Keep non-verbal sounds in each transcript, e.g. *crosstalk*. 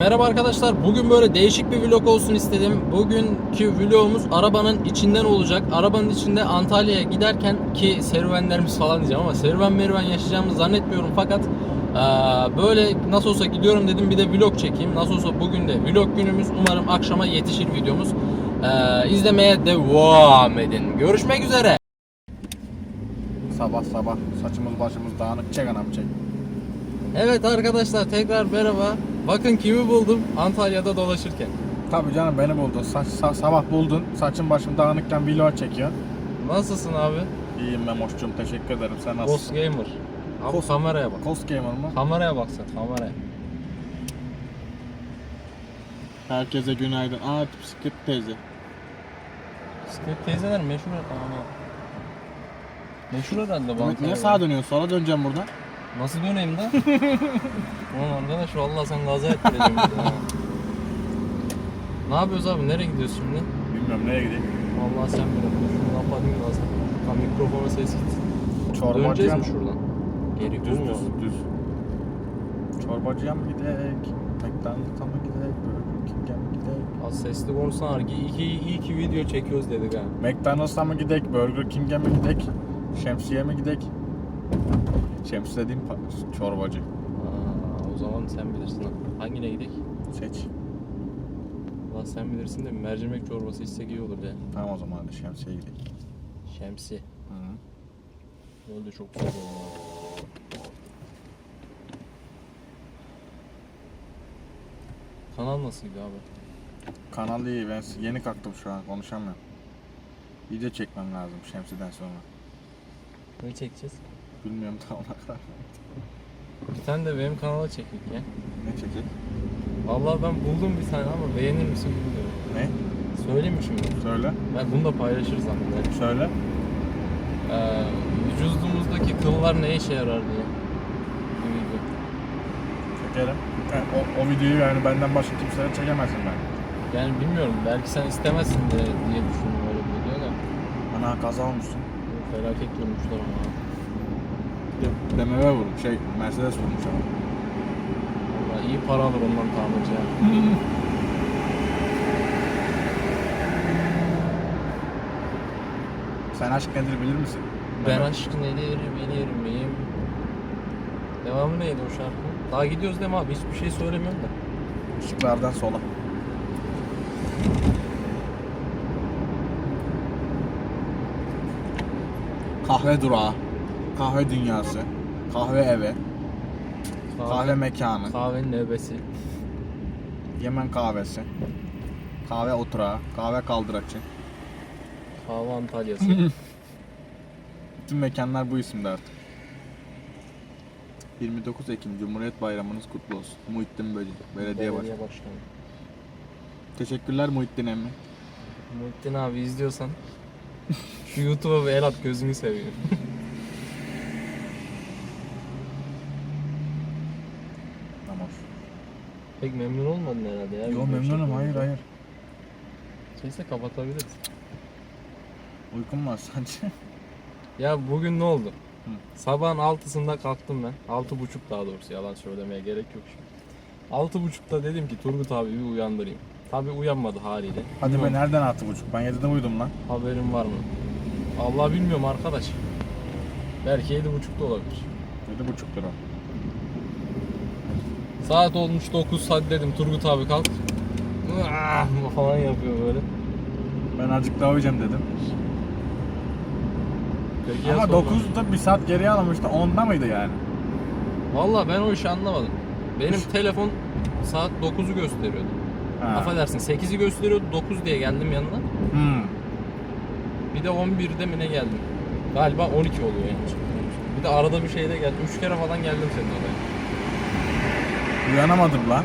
Merhaba arkadaşlar. Bugün böyle değişik bir vlog olsun istedim. Bugünkü vlogumuz arabanın içinden olacak. Arabanın içinde Antalya'ya giderken ki serüvenlerimiz falan diyeceğim ama serüven merüven yaşayacağımızı zannetmiyorum fakat eee, böyle nasıl olsa gidiyorum dedim bir de vlog çekeyim. Nasıl olsa bugün de vlog günümüz. Umarım akşama yetişir videomuz. Eee izlemeye devam edin. Görüşmek üzere. Sabah sabah saçımız başımız dağınık çek anam çek. Evet arkadaşlar tekrar merhaba. Bakın kimi buldum Antalya'da dolaşırken. Tabii canım beni buldun. Sa- sa- sabah buldun. Saçım başım dağınıkken vlog çekiyor. Nasılsın abi? İyiyim Memoş'cum teşekkür ederim. Sen Boss nasılsın? Gamer. Abi Boss- kameraya bak. Cost Gamer mı? Kameraya bak sen kameraya. Herkese günaydın. Aa bisiklet teyze. Bisiklet teyzeler meşhur ama. Meşhur herhalde bu Demek niye Antalya'da. sağa dönüyorsun? Sola döneceğim buradan. Nasıl döneyim da? Ulan arkadaş vallahi sen gaza ettireceğim bizi ha. Ne yapıyoruz abi? Nereye gidiyoruz şimdi? Bilmiyorum nereye gideyim. Vallahi sen bilirsin. Şunu kapatayım lazım. Tam mikrofona ses gitsin. Döneceğiz Çorbacıya mi mı? şuradan? Geri Düz durmuyor. düz düz. Çorbacıya mı gidek? McDonald's'a mı gidek? Burger King'e mi gidek? Az sesli konuşsana. İyi ki, iyi ki video çekiyoruz dedik ha. McDonald's'a mı gidek? Burger King'e mi gidek? Şemsiye mi gidek? Şemsiye dediğim pa- çorbacı. Aa, o zaman sen bilirsin. ha. Hangine gidelim? Seç. Valla sen bilirsin de mercimek çorbası içsek iyi olur ya. Tamam o zaman hadi şemsiye gidelim. Şemsi. Hı. Öyle çok güzel olur. Kanal nasıl gidiyor abi? Kanal iyi ben yeni kalktım şu an konuşamıyorum. Video çekmem lazım Şemsi'den sonra. Ne çekeceğiz? Bilmiyorum tam ona kadar. Bir tane de benim kanala çektik ya. Ne çekecek? Vallahi ben buldum bir tane ama beğenir misin bilmiyorum. Ne? Söyleyeyim mi şimdi? Söyle. Ben bunu da paylaşırız zannederim. Söyle. Ee, vücudumuzdaki kıllar ne işe yarar diye. Bir video. Çekelim. Yani o, o videoyu yani benden başka kimseye çekemezsin ben. Yani bilmiyorum belki sen istemezsin de diye düşündüm öyle bir video da. Ana kaza olmuşsun. Felaket görmüşler ama. BMW vurmuş. Şey Mercedes vurmuş ama. Vallahi iyi para alır ondan tamirci ya. *laughs* Sen aşk nedir bilir misin? Ben Evet. aşk nedir bilirim miyim? Devamı neydi o şarkı? Daha gidiyoruz değil mi abi? Hiçbir şey söylemiyorum da. Işıklardan sola. Kahve durağı. Kahve dünyası. Kahve evi. Kahve mekanı. Kahvenin nöbesi. Yemen kahvesi. Kahve oturağı. Kahve kaldıraçı. Kahve Antalya'sı. *laughs* Bütün mekanlar bu isimde artık. 29 Ekim Cumhuriyet Bayramınız kutlu olsun. Muhittin Böcek, belediye başkanı. başkanı. Teşekkürler Muhittin emmi. Muhittin abi izliyorsan şu YouTube'a bir el at gözünü seveyim. *laughs* Tamam. Pek memnun olmadın herhalde ya. Yo memnunum çektiğimizde. hayır hayır. Şeyse kapatabiliriz. Uykum var sadece. *laughs* Ya bugün ne oldu? Hı. Sabahın altısında kalktım ben. Altı buçuk daha doğrusu yalan söylemeye gerek yok şimdi. Altı buçukta dedim ki Turgut abi bir uyandırayım. Tabi uyanmadı haliyle. Hadi be Bilmiyorum, nereden altı buçuk? Ben 7'de uyudum lan. Haberin var mı? Allah bilmiyorum arkadaş. Belki yedi buçukta olabilir. 7 buçuk lira. Saat olmuş 9 hadi dedim Turgut abi kalk. Ah, falan yapıyor böyle. Ben azıcık daha uyuyacağım dedim. Peki Ama sonra? 9'da bir saat geriye almıştı. 10'da mıydı yani? Valla ben o işi anlamadım. Benim telefon saat 9'u gösteriyordu. Ha. Affedersin 8'i gösteriyordu 9 diye geldim yanına. Hmm. Bir de 11'de mi ne geldim? Galiba 12 oluyor yani. Bir de arada bir şeyde geldim. 3 kere falan geldim senin oraya. Uyanamadım lan.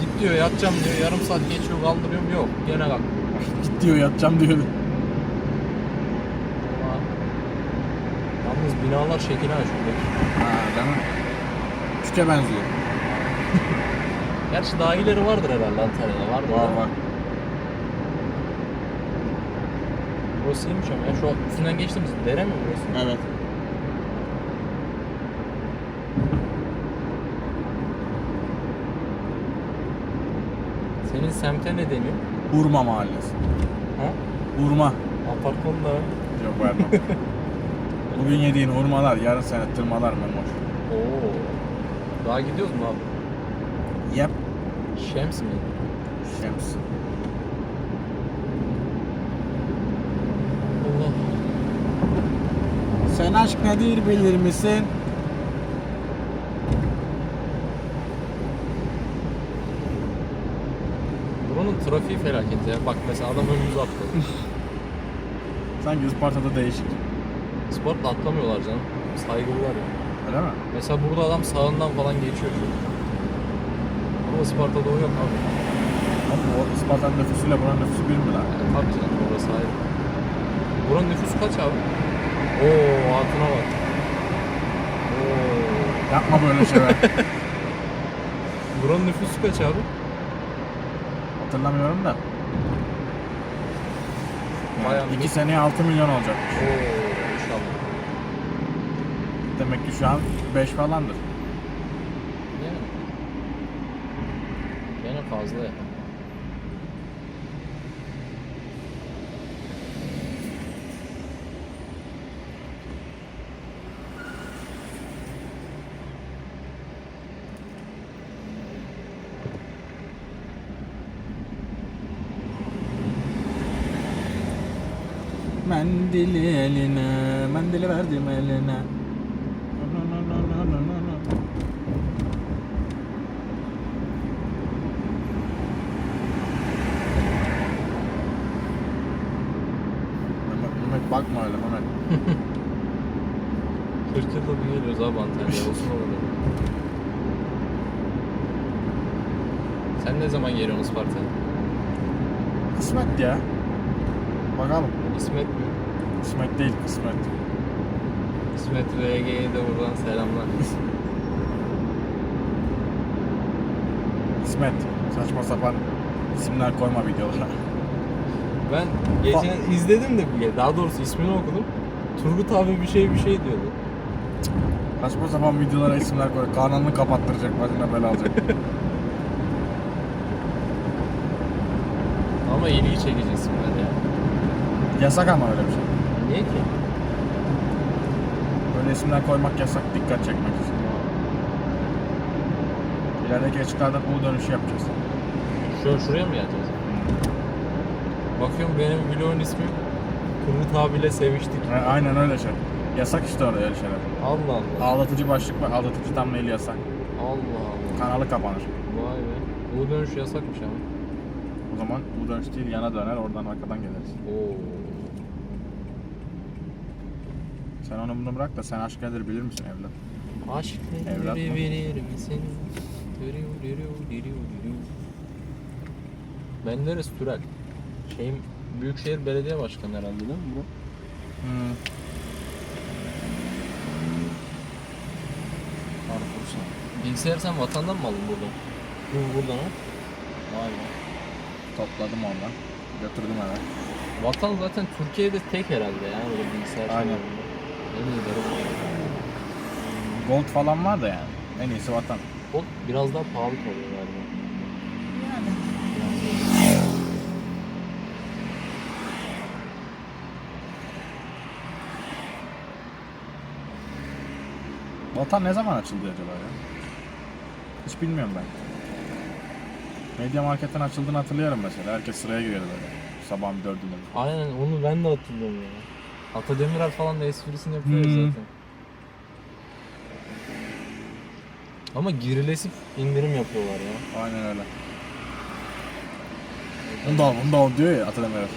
Git diyor yatacağım diyor. Yarım saat geçiyor kaldırıyorum. Yok gene kalk. Git diyor yatacağım diyor. Ama Yalnız binalar şekil ha şurada. Ha değil mi? Küçüke benziyor. *laughs* Gerçi daha iyileri vardır herhalde Antalya'da. Var da. var. Burası iyiymiş ama ya. Şu üstünden geçtiğimiz dere mi burası? Evet. Senin semte ne deniyor? Urma Mahallesi. Ha? Urma. Apartmanda. Yok vermem. Bugün yediğin hurmalar yarın seni tırmalar memoş. Oo. Daha gidiyoruz mu abi? Yep. Şems mi? Şems. Allah. Sen aşk nedir bilir misin? Buranın trafiği felaket ya. Bak mesela adam önümüze atladı. *laughs* Sanki Isparta'da değişik. Sportla atlamıyorlar canım. Saygılılar ya. Öyle mi? Mesela burada adam sağından falan geçiyor. Ama Isparta'da o yok abi. Ama o Isparta'nın nüfusuyla buranın nüfusu bir mi lan? Yani tabii canım orası ayrı. Buranın nüfusu kaç abi? Oo altına bak. Oo. Yapma böyle şeyler. *laughs* Buranın nüfusu kaç abi? Hatırlamıyorum da. Bayağı Yani iki seneye 6 milyon olacak. Oo inşallah. Demek ki şu an 5 falandır. Yani. Gene fazla ya. Mendili eline, mendili verdim eline. Mehmet, bakma öyle Mehmet. 40 yılda bir geliyoruz abi Antalya'ya. *laughs* Olsun orada. Sen ne zaman geliyorsun Isparta'ya? Kısmet ya. Bakalım. İsmet? Kısmet değil kısmet. İsmet VG'ye de buradan selamlar. Kısmet. Saçma sapan isimler koyma videolara. Ben geçen izledim de bir daha doğrusu ismini okudum. Turgut abi bir şey bir şey diyordu. Saçma sapan videolara isimler koy. Kanalını kapattıracak, başına bela alacak. Ama ilgi çekici isimler ya. yasak ama öyle bir şey. Niye ki? Böyle isimler koymak yasak, dikkat çekmek için. İlerideki açıklarda U dönüşü yapacağız. Şu, şuraya mı geleceğiz? Bakıyorum benim vlogun ismi Turgut abiyle seviştik. Ha, Aynen öyle şey. Yasak işte orada öyle şeyler. Allah Allah. Aldatıcı başlık var, aldatıcı thumbnail yasak. Allah Allah. Kanalı kapanır. Vay be. Bu dönüş yasakmış ama. O zaman U dönüş değil, yana döner, oradan arkadan geliriz. Oo. Sen onu bunu bırak da sen aşk nedir bilir misin evlat? Aşk nedir bilir misin? Dürüv dürüv dürüv dürüv. Menderes Türel. Şeyim Büyükşehir Belediye Başkanı herhalde değil mi bu? Hmm. Harfursa. Bilgisayar sen vatandan mı aldın buradan? Bu buradan ha? Vay be. Topladım ondan. Götürdüm eve. Vatan zaten Türkiye'de tek herhalde yani böyle bilgisayar Aynen. şeylerinde. Yemin ederim. Gold falan var da yani. En iyisi vatan. O biraz daha pahalı kalıyor galiba. Vatan ne zaman açıldı acaba ya? Hiç bilmiyorum ben. Medya Market'in açıldığını hatırlıyorum mesela. Herkes sıraya giriyordu böyle. Sabahın dördünde. Aynen onu ben de hatırlıyorum ya. Ata Demirer falan da esprisini yapıyor ya Hmm. zaten. Ama girilesip indirim yapıyorlar ya. Aynen öyle. Bunu da al, bunu da al diyor ya Atademir. Yani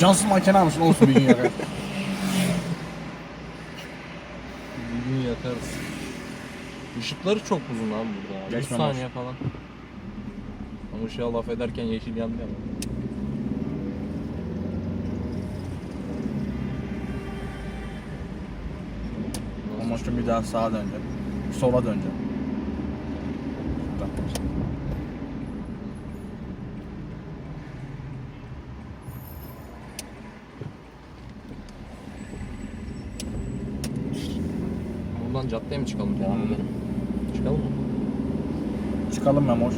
Cansız makine almışsın olsun bir gün yakar. *laughs* Bir gün yakarız. Işıkları çok uzun abi burada. ya. 100 Geçmem saniye falan. Ama ışığa laf ederken yeşil yandı ya. Ama şu bir daha sağa döneceğim. Sola döneceğim. Buradan caddeye mi çıkalım? Devam edelim. Çıkalım mı? Çıkalım Memoş.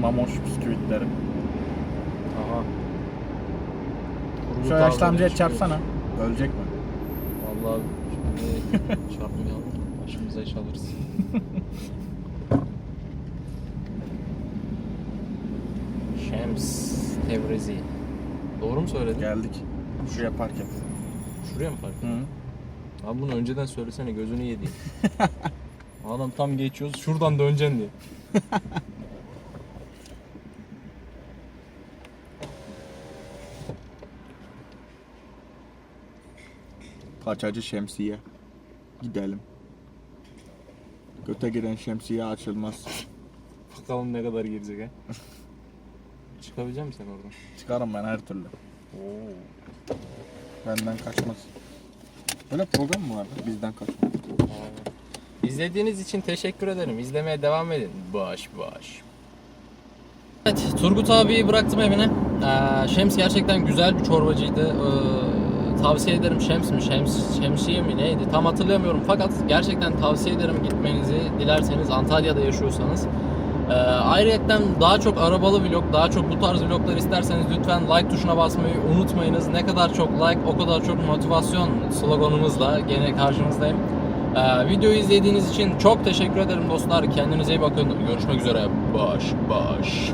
Mamoş bisküvitleri. Aha. Şu yaşlı amcaya çarpsana. Ölecek mi? Vallahi şimdi çarpmayalım. Başımıza iş alırız. Şems Tebrizi. Doğru mu söyledim? Geldik. Şuraya park et. Şuraya mı park? Hı. Abi bunu önceden söylesene gözünü yediğim. *laughs* Adam tam geçiyoruz şuradan döneceksin diye. *laughs* Paçacı şemsiye. Gidelim. Göte giren şemsiye açılmaz. Bakalım ne kadar girecek ha. *laughs* Çıkabilecek misin sen oradan? Çıkarım ben her türlü. Oo. Benden kaçmaz. Böyle program mı vardı? Bizden kaçmaz. İzlediğiniz için teşekkür ederim. İzlemeye devam edin. Baş baş. Evet, Turgut abiyi bıraktım evine. Ee, Şems gerçekten güzel bir çorbacıydı. Ee, tavsiye ederim Şems mi, Şems, Şemsiye mi neydi tam hatırlamıyorum. Fakat gerçekten tavsiye ederim gitmenizi dilerseniz Antalya'da yaşıyorsanız. Ee, ayrıca daha çok arabalı vlog, daha çok bu tarz vloglar isterseniz lütfen like tuşuna basmayı unutmayınız. Ne kadar çok like o kadar çok motivasyon sloganımızla gene karşınızdayım. Ee, videoyu izlediğiniz için çok teşekkür ederim dostlar. Kendinize iyi bakın. Görüşmek üzere. Baş baş.